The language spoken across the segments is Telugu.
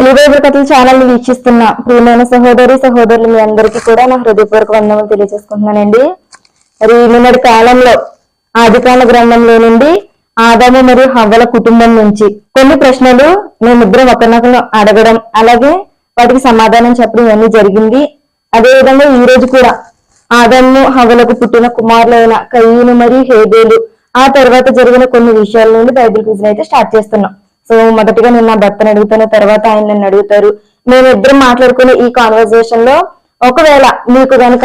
తెలుగు కథల ఛానల్ వీక్షిస్తున్న. ప్రియమైన సహోదరి సహోదరులు మీ అందరికీ కూడా నా హృదయపూర్వక వందనలు తెలియజేసుకుంటున్నానండి. మరి నిన్నటి కాలంలో ఆదికాల గ్రంథంలో నుండి ఆదాము మరియు హవ్వల కుటుంబం నుంచి కొన్ని ప్రశ్నలు మేమిద్దరం ఒకరినొకరు అడగడం అలాగే వాటికి సమాధానం చెప్పడం ఇవన్నీ జరిగింది. అదే విధంగా ఈ రోజు కూడా ఆదాము హవ్వలకు పుట్టిన కుమారులైన కయ్యను మరియు హేబేలు ఆ తర్వాత జరిగిన కొన్ని విషయాల నుండి బైబిల్ క్విజ్ అయితే స్టార్ట్ చేస్తున్నాం. సో మొదటిగా నేను నా భర్తను అడుగుతాను తర్వాత ఆయన నన్ను అడుగుతారు. మేమిద్దరం మాట్లాడుకునే ఈ కాన్వర్సేషన్లో ఒకవేళ మీకు గనుక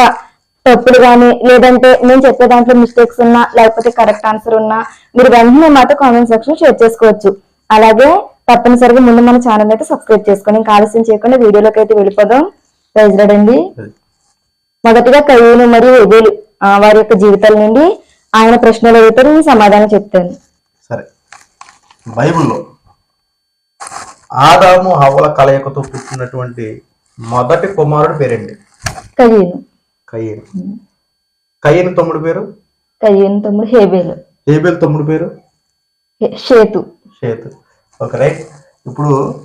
తప్పులు కానీ లేదంటే నేను చెప్పే దాంట్లో మిస్టేక్స్ ఉన్నా లేకపోతే కరెక్ట్ ఆన్సర్ ఉన్నా మీరు వెంటనే మాతో కామెంట్ సెక్షన్ షేర్ చేసుకోవచ్చు. అలాగే తప్పనిసరిగా ముందు మన ఛానల్ అయితే సబ్స్క్రైబ్ చేసుకొని ఇంకా ఆలస్యం చేయకుండా వీడియోలోకి అయితే వెళ్ళిపోదాం. ప్రైజ్ అండి. మొదటిగా కయ్యూను మరియు ఎబేలు ఆ, వారి యొక్క జీవితాల నుండి ఆయన ప్రశ్నలు అయితే నేను సమాధానం చెప్తాను. సరే. బైబిల్లో ఆదాము హవ్వల కలయికతో పుట్టినటువంటి మొదటి కుమారుడు పేరండి. కయ్యూను. కయ్యను. కయ్యను తమ్ముడు పేరు? కయ్యూను తమ్ముడు హేబేలు. ఏబేల్ తమ్ముడు పేరు? షేతు. షేతు. Okay right. ఇప్పుడు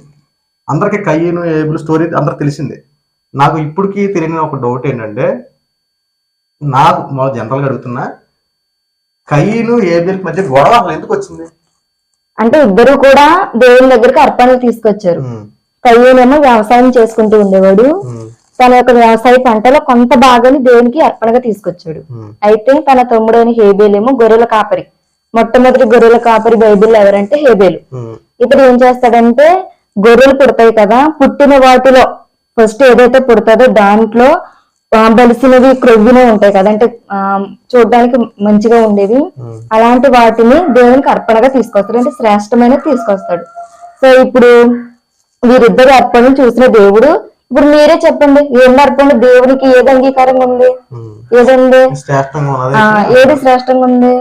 అందరికి కయ్యను ఏబుల్ స్టోరీ అందరికి తెలిసిందే. నాకు ఇప్పటికీ తెలియని ఒక డౌట్ ఏంటంటే నాకు మా జనరల్గా అడుగుతున్నా కయ్యను ఏబేల్ మధ్య గొడవ అసలు ఎందుకు వచ్చింది? అంటే ఇద్దరు కూడా దేవుని దగ్గరికి అర్పణలు తీసుకొచ్చారు. కయ్యూనేమో వ్యవసాయం చేసుకుంటూ ఉండేవాడు. తన యొక్క వ్యవసాయ పంటలో కొంత భాగాన్ని దేవునికి అర్పణగా తీసుకొచ్చాడు. అయితే తన తమ్ముడైన హేబేలేమో గొర్రెల కాపరి. మొట్టమొదటి గొర్రెల కాపరి బైబిల్ ఎవరంటే హేబేలు. ఇప్పుడు ఏం చేస్తాడంటే గొర్రెలు పుడతాయి కదా పుట్టిన వాటిలో ఫస్ట్ ఏదైతే పుడతాదో దాంట్లో బలిసినవి క్రొవ్వినవి ఉంటాయి కదా అంటే ఆ, చూడడానికి మంచిగా ఉండేవి. ఉమ్. అలాంటి వాటిని దేవునికి అర్పణగా తీసుకొస్తాడు అంటే శ్రేష్టమైనది తీసుకొస్తాడు. సో ఇప్పుడు వీరిద్దరు అర్పణలు చూసిన దేవుడు ఇప్పుడు మీరే చెప్పండి ఏం అర్పణ? దేవునికి ఏది అంగీకారంగా ఉంది? ఉమ్. ఏదండి? ఏది శ్రేష్టంగా ఉంది?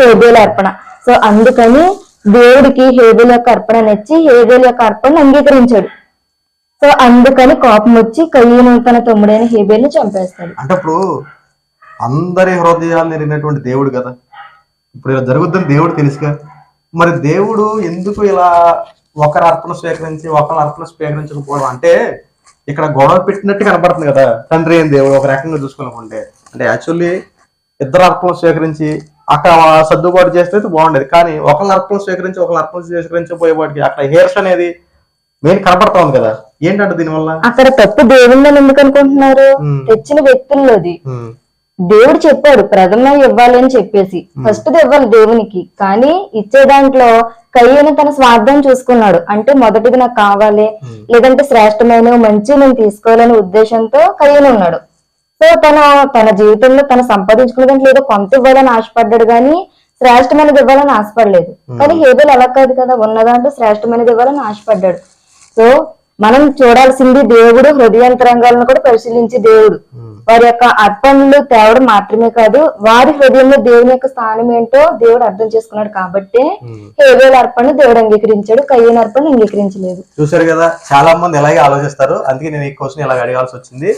హేబేల అర్పణ. సో అందుకని దేవుడికి హేబేల్ యొక్క అర్పణ నచ్చి హేబేల్ యొక్క అర్పణ అంగీకరించాడు. సో అందుకని కోపం వచ్చి కయ్యను తన తమ్ముడైన హేబేల్ని చంపేస్తాడు. అంటే ఇప్పుడు అందరి హృదయాలు నెరిగినటువంటి దేవుడు కదా. ఇప్పుడు ఇలా జరుగుద్దని దేవుడు తెలుసుగా. మరి దేవుడు ఎందుకు ఇలా ఒకరి అర్పణ స్వీకరించి ఒకరి అర్పణ స్వీకరించకపోవడం అంటే ఇక్కడ గొడవ పెట్టినట్టు కనబడుతుంది కదా. తండ్రి ఏం దేవుడు ఒక రకంగా చూసుకునుకుంటే అంటే యాక్చువల్లీ ఇద్దరు అర్పణ స్వీకరించి అక్కడ సర్దుబాటు చేస్తే బాగుండేది. కానీ ఒకరిని అర్పణ స్వీకరించి ఒకరిని అర్పణ స్వీకరించబోయేవాడికి అక్కడ హేర్స్ అనేది మెయిన్ కనపడతా ఉంది కదా. ఏంటంటే దీనివల్ల? అక్కడ తప్పు దేవుందని ఎందుకు అనుకుంటున్నారు. తెచ్చిన వ్యక్తుల్లోది. దేవుడు చెప్పాడు ప్రథమ ఇవ్వాలి అని చెప్పేసి. ఫస్ట్ ఇవ్వాలి దేవునికి. కానీ ఇచ్చే దాంట్లో కయ్యను తన స్వార్థం చూసుకున్నాడు. అంటే మొదటిది నాకు కావాలి. లేదంటే శ్రేష్టమైన మంచి నేను తీసుకోవాలనే ఉద్దేశంతో కయ్యను ఉన్నాడు. సో తన తన జీవితంలో తను సంపాదించుకున్న దాంట్లో ఏదో కొంత ఇవ్వాలని ఆశపడ్డాడు కానీ శ్రేష్టమైనది ఇవ్వాలని ఆశపడలేదు. కానీ హేబెల్ అలా కాదు కదా. ఉన్న దాంట్లో శ్రేష్టమైనది ఇవ్వాలని ఆశపడ్డాడు. సో మనం చూడాల్సింది దేవుడు హృదయాంతరంగాలను కూడా పరిశీలించి దేవుడు. వారి యొక్క అర్పణలు తేవడం మాత్రమే కాదు వారి హృదయంలో దేవుని యొక్క స్థానం ఏంటో దేవుడు అర్థం చేసుకున్నాడు కాబట్టి హేబేల్ అర్పణ దేవుడు అంగీకరించాడు కయ్యన అర్పణ అంగీకరించలేదు. చూశారు కదా చాలా మంది ఇలాగే ఆలోచిస్తారు. అందుకే నేను ఈ క్వశ్చన్ ఇలాగ అడగాల్సి వచ్చింది.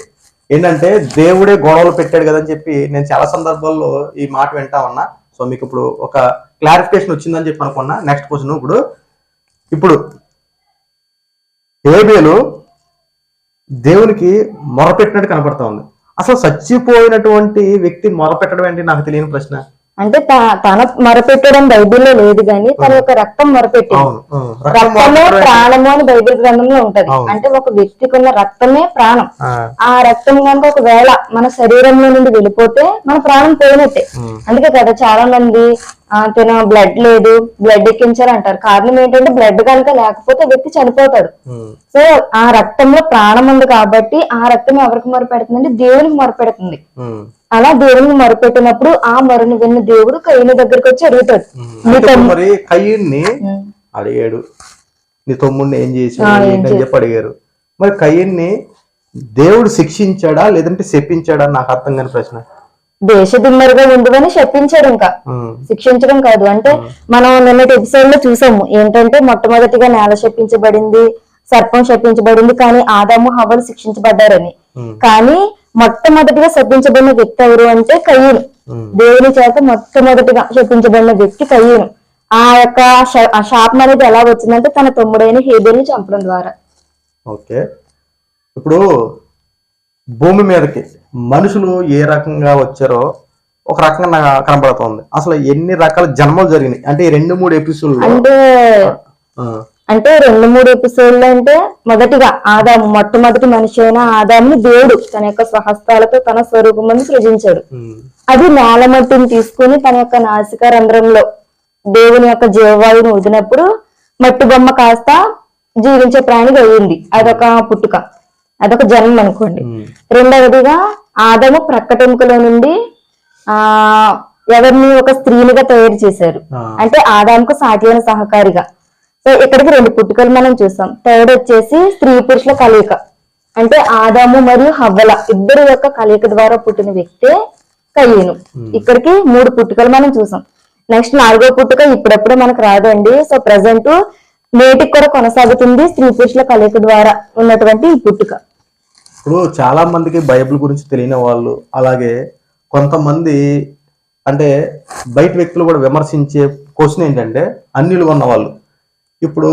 ఏంటంటే దేవుడే గొడవలు పెట్టాడు కదని చెప్పి నేను చాలా సందర్భాల్లో ఈ మాట వింటా ఉన్నా. సో మీకు ఇప్పుడు ఒక క్లారిఫికేషన్ వచ్చిందని చెప్పి అనుకున్నా. నెక్స్ట్ క్వశ్చన్ ఇప్పుడు ఇప్పుడు ఏబేలు దేవునికి మొరపెట్టినట్టు కనపడతా ఉంది. అసలు చచ్చిపోయినటువంటి వ్యక్తి మొరపెట్టడం ఏంటి నాకు తెలియని ప్రశ్న. అంటే తన మొరపెట్టడం బైబిల్లో లేదు కానీ తన యొక్క రక్తం మొరపెట్టింది. రక్తమే? ప్రాణము అని బైబిల్ గ్రంథంలో ఉంటది. అంటే ఒక వ్యక్తికి ఉన్న రక్తమే ప్రాణం. ఆ, రక్తం కనుక ఒకవేళ మన శరీరంలో నుండి వెళ్ళిపోతే మన ప్రాణం పోయినట్టే. అందుకే కదా చాలా మంది ఆ, తన బ్లడ్ లేదు బ్లడ్ ఎక్కించాలి అంటారు. కారణం ఏంటంటే బ్లడ్ కనుక లేకపోతే వ్యక్తి చనిపోతాడు. సో ఆ రక్తంలో ప్రాణం ఉంది కాబట్టి ఆ రక్తం ఎవరికి మొరపెడుతుందంటే దేవునికి మొరపెడుతుంది. అలా దేవునికి మొరపెట్టినప్పుడు ఆ మొరని విన్న దేవుడు కయ్యని దగ్గరికి వచ్చి అడుగుతాడు. మరి కయ్యన్ని అడిగాడు. నీ తమ్ముడిని ఏం ఏంటని చెప్పి అడిగారు. మరి కయ్యన్ని దేవుడు శిక్షించాడా లేదంటే శపించాడా? నాకు అర్థం కాని ప్రశ్న. దేశ దిమ్మరుగా ఉండువని చెప్పించాడు ఇంకా. శిక్షించడం కాదు. అంటే మనం నిన్నటి ఎపిసోడ్లో చూసాము. ఏంటంటే మొట్టమొదటిగా నేల శపించబడింది సర్పం శపించబడింది కానీ ఆదాము హవ్వలు శిక్షించబడ్డారని. కానీ మొట్టమొదటిగా శపించబడిన వ్యక్తి ఎవరు అంటే కయ్యూను ఉమ్, దేవుని చేత మొట్టమొదటిగా శపించబడిన వ్యక్తి కయ్యూను ఆ యొక్క శాపం అనేది ఎలా వచ్చిందంటే తన తమ్ముడైన హేబేల్ని చంపడం ద్వారా. ఓకే. ఇప్పుడు భూమి మీదకి మనుషులు ఏ రకంగా వచ్చారో ఒక రకంగా నాకు కనబడుతోంది. అసలు ఎన్ని రకాల జన్మలు జరిగినాయి? అంటే రెండు మూడు ఎపిసోడ్లో అంటే అంటే రెండు మూడు ఎపిసోడ్లు అంటే మొదటిగా ఆదాము మొట్టమొదటి మనిషి అయిన ఆదాముని దేవుడు తన యొక్క స్వహస్తాలతో తన స్వరూపమని సృజించాడు. అది నేల మట్టిని తీసుకుని తన యొక్క నాసిక రంధ్రంలో దేవుని యొక్క జీవవాయువుని వదినప్పుడు మట్టి బొమ్మ కాస్త జీవించే ప్రాణిగా అయ్యింది అదొక పుట్టుక. అదొక జన్మ అనుకోండి. రెండవదిగా ఆదము ప్రక్కటెముకలో నుండి ఆ ఎవరిని ఒక స్త్రీనిగా తయారు చేశారు. అంటే ఆదాముకు సాటి అయిన సహకారిగా. సో ఇక్కడికి రెండు పుట్టుకలు మనం చూసాం. థర్డ్ వచ్చేసి స్త్రీ పురుషుల కలయిక. అంటే ఆదాము మరియు హవ్వల ఇద్దరు యొక్క కలయిక ద్వారా పుట్టిన వ్యక్తే కయ్యను. ఇక్కడికి మూడు పుట్టుకలు మనం చూసాం. నెక్స్ట్ నాలుగో పుట్టుక ఇప్పుడప్పుడే మనకు రాదండి. సో ప్రజెంట్ నేటికి కూడా కొనసాగుతుంది స్త్రీ పురుషుల కలయిక ద్వారా ఉన్నటువంటి ఈ పుట్టుక. ఇప్పుడు చాలా మందికి బైబిల్ గురించి తెలియని వాళ్ళు అలాగే కొంతమంది అంటే బయట వ్యక్తులు కూడా విమర్శించే క్వశ్చన్ ఏంటంటే అన్యులు ఉన్న వాళ్ళు ఇప్పుడు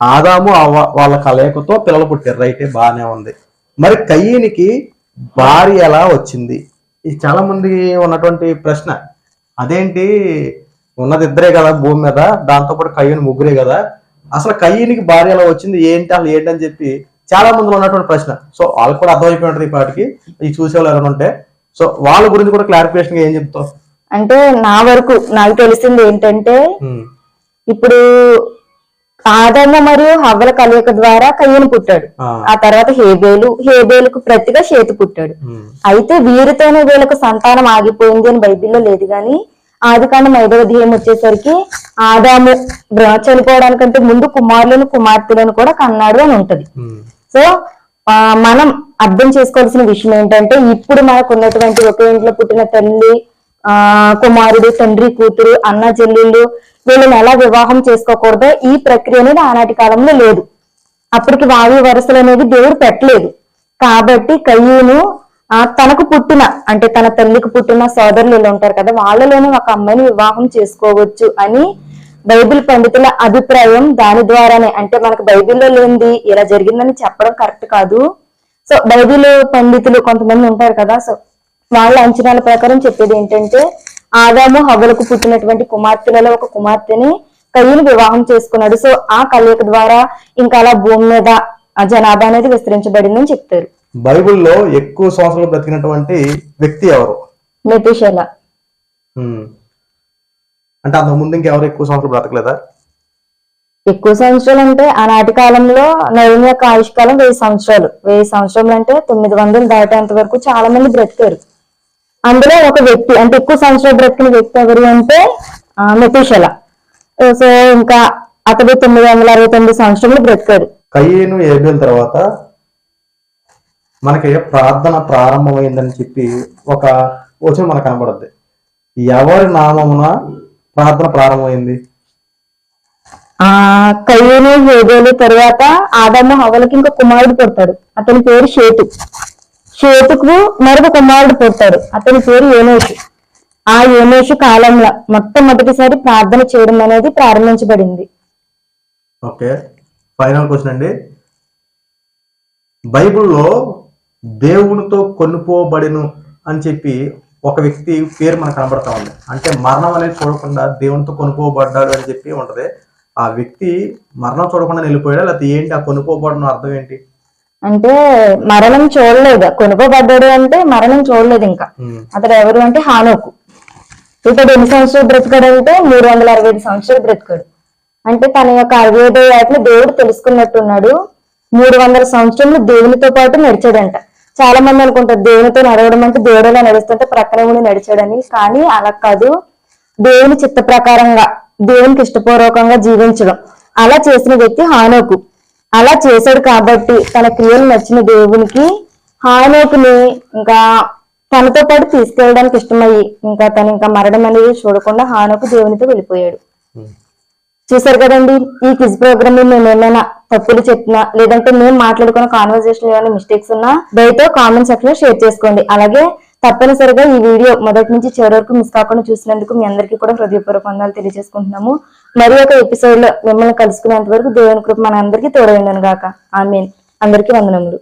ఆదాము వాళ్ళ కలయికతో పిల్లలు పుట్టారు. రైటే బాగానే ఉంది. మరి కయ్యనికి భార్య ఎలా వచ్చింది? ఇది చాలా మందికి ఉన్నటువంటి ప్రశ్న. అదేంటి? ఉన్నది ఇద్దరే కదా భూమి మీద దాంతో పాటు కయ్యని ముగ్గురే కదా. అసలు కయ్యనికి భార్య ఎలా వచ్చింది? ఏంటి అసలు ఏంటి అని చెప్పి చాలా మందిలో ఉన్నటువంటి ప్రశ్న. సో వాళ్ళకి కూడా అర్థమైపోయి ఉంటుంది ఈ పాటికి. ఈ చూసే వాళ్ళు ఎవరైనా ఉంటే. సో వాళ్ళ గురించి కూడా క్లారిఫికేషన్ ఏం చెప్తావు? అంటే నా వరకు నాకు తెలిసింది ఏంటంటే ఇప్పుడు ఆదము మరియు హవ్వల కలయిక ద్వారా కయ్యను పుట్టాడు. ఆ, తర్వాత హేబేలు హేబేలుకు ప్రతిగా చేతు పుట్టాడు. అయితే వీరితోనే వీళ్ళకు సంతానం ఆగిపోయింది అని బైబిల్లో లేదు గాని ఆది కాండం ఐదవ అధ్యాయం వచ్చేసరికి ఆదాము చనిపోవడానికంటే ముందు కుమారులను కుమార్తెలను కూడా కన్నాడు అని ఉంటది. సో ఆ, మనం అర్థం చేసుకోవాల్సిన విషయం ఏంటంటే ఇప్పుడు మనకు ఉన్నటువంటి ఒకే ఇంట్లో పుట్టిన తల్లి ఆ కుమారుడు తండ్రి కూతురు అన్న చెల్లెళ్ళు వీళ్ళని ఎలా వివాహం చేసుకోకూడదో ఈ ప్రక్రియ అనేది ఆనాటి కాలంలో లేదు. అప్పటికి వాయు వరుసలు అనేది దేవుడు పెట్టలేదు. కాబట్టి కయ్యూను ఆ తనకు పుట్టిన అంటే తన తల్లికి పుట్టిన సోదరులు ఉంటారు కదా వాళ్ళలోనే ఒక అమ్మాయిని వివాహం చేసుకోవచ్చు అని బైబిల్ పండితుల అభిప్రాయం దాని ద్వారానే. అంటే మనకు బైబిల్లో లేనిది ఇలా జరిగిందని చెప్పడం కరెక్ట్ కాదు. సో బైబిల్ పండితులు కొంతమంది ఉంటారు కదా సో వాళ్ళ అంచనాల ప్రకారం చెప్పేది ఏంటంటే ఆదాము హవ్వలకు పుట్టినటువంటి కుమార్తెలలో ఒక కుమార్తెని కయ్యను వివాహం చేసుకున్నాడు. సో ఆ కలయిక ద్వారా ఇంకా అలా భూమి మీద ఆ జనాభా అనేది విస్తరించబడిందని చెప్తారు. బైబిల్లో ఎక్కువ సంవత్సరాలు బ్రతికినటువంటి వ్యక్తి ఎవరు? మెతుషల. అంటే అంతకు ముందు ఇంకెవరు ఎక్కువ సంవత్సరాలు బ్రతకలేదా? ఎక్కువ సంవత్సరాలు అంటే ఆనాటి కాలంలో నవీన యొక్క ఆయుష్కాలం వెయ్యి సంవత్సరాలు. వెయ్యి సంవత్సరాలు అంటే తొమ్మిది వందలు దాటేంత వరకు చాలా మంది బ్రతికారు. అందులో ఒక వ్యక్తి అంటే ఎక్కువ సంవత్సరాలు బ్రతికిన వ్యక్తి ఎవరు అంటే మెతుషల సో ఇంకా అతడు తొమ్మిది వందల అరవై తొమ్మిది సంవత్సరాలు బ్రతికాడు. కయ్యేను ఏబేల్ తర్వాత మనకి ప్రార్థన ప్రారంభమైందని చెప్పి ఒక వచనం మనకు కనబడుద్ది. ఎవరి నామమున ప్రార్థన ప్రారంభమైంది? ఆ కయ్యూను హేబేలు తర్వాత ఆదాము హవలకి ఇంకా కుమారుడు పుడతాడు. అతని పేరు షేతు. చేతుకు మరొక కుమారుడు పుడతాడు. అతని పేరు ఏనేషు ఆ ఏనేషు కాలంలో మొట్టమొదటిసారి ప్రార్థన చేయడం అనేది ప్రారంభించబడింది. ఓకే ఫైనల్ క్వశ్చన్ అండి. బైబిల్లో దేవునితో కొనుక్కోబడిను అని చెప్పి ఒక వ్యక్తి పేరు మనకు కనబడతా ఉంది. అంటే మరణం అనేది చూడకుండా దేవునితో కొనుక్కోబడ్డాడు అని చెప్పి ఉంటది. ఆ వ్యక్తి మరణం చూడకుండా వెళ్ళిపోయాడు లేకపోతే ఏంటి? ఆ కొనుక్కోబడడం అర్థం ఏంటి? అంటే మరణం చూడలేదు. కొనుక్కోబడ్డాడు అంటే మరణం చూడలేదు ఇంకా. అతడు ఎవరు అంటే హానోకు. ఇతడు ఎన్ని సంవత్సరాలు బ్రతికాడు అంటే మూడు వందల అరవై ఐదు సంవత్సరాలు బ్రతికాడు. అంటే తన యొక్క అరవై ఐదో ఏటని దేవుడు తెలుసుకున్నట్టున్నాడు. మూడు వందల సంవత్సరములు దేవునితో పాటు నడిచాడంట. చాలా మంది అనుకుంటారు దేవునితో నడవడం అంటే దేవుడు ఎలా నడుస్తుంటే ప్రక్కనే ఉండి నడిచాడని. కానీ అలా కాదు. దేవుని చిత్త ప్రకారంగా దేవునికి ఇష్టపూర్వకంగా జీవించడం. అలా చేసిన వ్యక్తి హానోకు. అలా చేశాడు కాబట్టి తన క్రియలు నచ్చిన దేవునికి హానోకుని ఇంకా తనతో పాటు తీసుకెళ్ళడానికి ఇష్టమయ్యి ఇంకా తను ఇంకా మరణం అనేది చూడకుండా హానోకు దేవునితో వెళ్ళిపోయాడు ఉమ్. చూసారు కదండి ఈ క్విజ్ ప్రోగ్రామ్లో మేము ఏమైనా తప్పులు చెప్పినా లేదంటే మేము మాట్లాడుకున్న కాన్వర్సేషన్ ఏమైనా మిస్టేక్స్ ఉన్నా దయతో కామెంట్ సెక్షన్లో షేర్ చేసుకోండి అలాగే తప్పనిసరిగా ఈ వీడియో మొదటి నుంచి చివరి వరకు మిస్ కాకుండా చూసినందుకు మీ అందరికీ కూడా హృదయపూర్వక వందాలు తెలియజేసుకుంటున్నాము. మరి ఒక ఎపిసోడ్లో మిమ్మల్ని కలుసుకునేంత వరకు దేవుని కృప మన అందరికీ తోడైండను గాక. ఆమెన్. అందరికీ వందనములు.